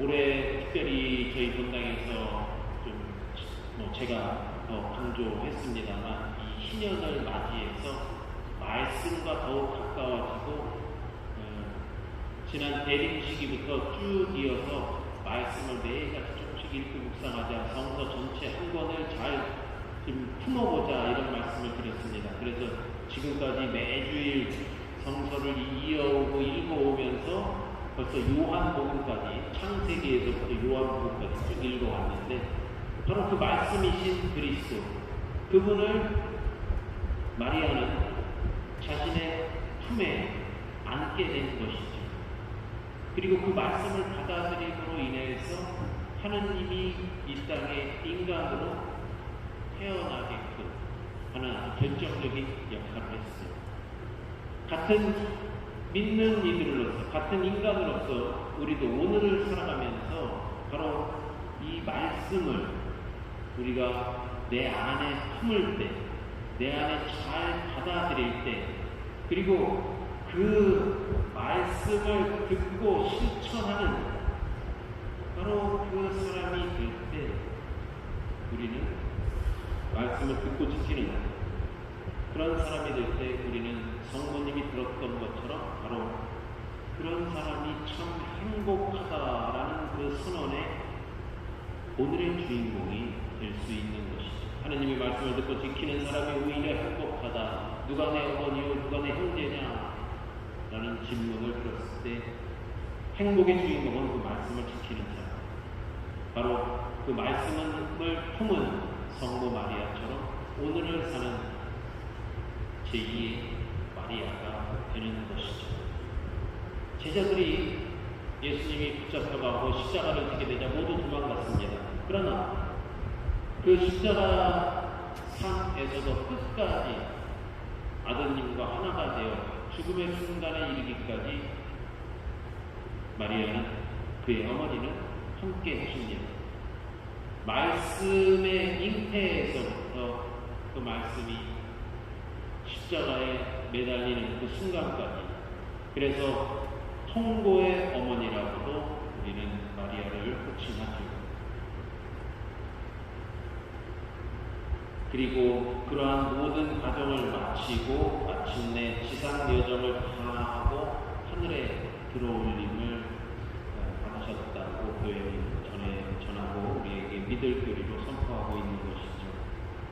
올해 특별히 저희 본당에서 좀 뭐 제가 더 강조했습니다만 이 신년을 맞이해서 말씀과 더욱 가까워지고 어, 지난 대림 시기부터 쭉 이어서 말씀을 매일같이 조금씩 읽고 묵상하자 성서 전체 한 권을 잘 좀 품어보자 이런 말씀을 드렸습니다. 그래서 지금까지 매주일 성서를 이어오고 읽어오면서 벌써 요한복음까지 창세기에서부터 요한복음까지 쭉 읽어왔는데 바로 그 말씀이신 그리스도 그분을 마리아는 자신의 품에 안게 된 것이죠. 그리고 그 말씀을 받아들임으로 인해서 하느님이 이 땅에 인간으로 태어나게끔 하는 결정적인 역할을 했어요. 같은 믿는 이들로서, 같은 인간으로서 우리도 오늘을 살아가면서 바로 이 말씀을 우리가 내 안에 품을 때, 내 안에 잘 받아들일 때, 그리고 그 말씀을 듣고 실천하는 바로 그 사람이 될 때, 우리는 말씀을 듣고 지키는 그런 사람이 될 때 우리는 성모님이 들었던 바로 그런 사람이 참 행복하다라는 그 선언에 오늘의 주인공이 될 수 있는 것이죠. 하나님의 말씀을 듣고 지키는 사람이 오히려 행복하다. 누가 내 어머니요, 누가 내 형제냐? 라는 질문을 들었을 때 행복의 주인공은 그 말씀을 지키는 사람. 바로 그 말씀을 품은 성모 마리아처럼 오늘을 사는 제2의 마리아가 되는 것이죠. 제자들이 예수님이 붙잡혀가고 십자가를 지게 되자 모두 도망갔습니다. 그러나 그 십자가 상에서도 끝까지 아드님과 하나가 되어 죽음의 순간에 이르기까지 마리아는 그의 어머니는 함께 하십니다. 말씀의 잉태에서부터 그 말씀이 십자가에 매달리는 그 순간까지 그래서 통고의 어머니라고도 우리는 마리아를 호칭하죠. 그리고 그러한 모든 과정을 마치고 마침내 지상 여정을 다 하고 하늘에 들어올림을 받으셨다고 교회는 전해 전하고 우리에게 믿을 교리로 선포하고 있는 것이죠.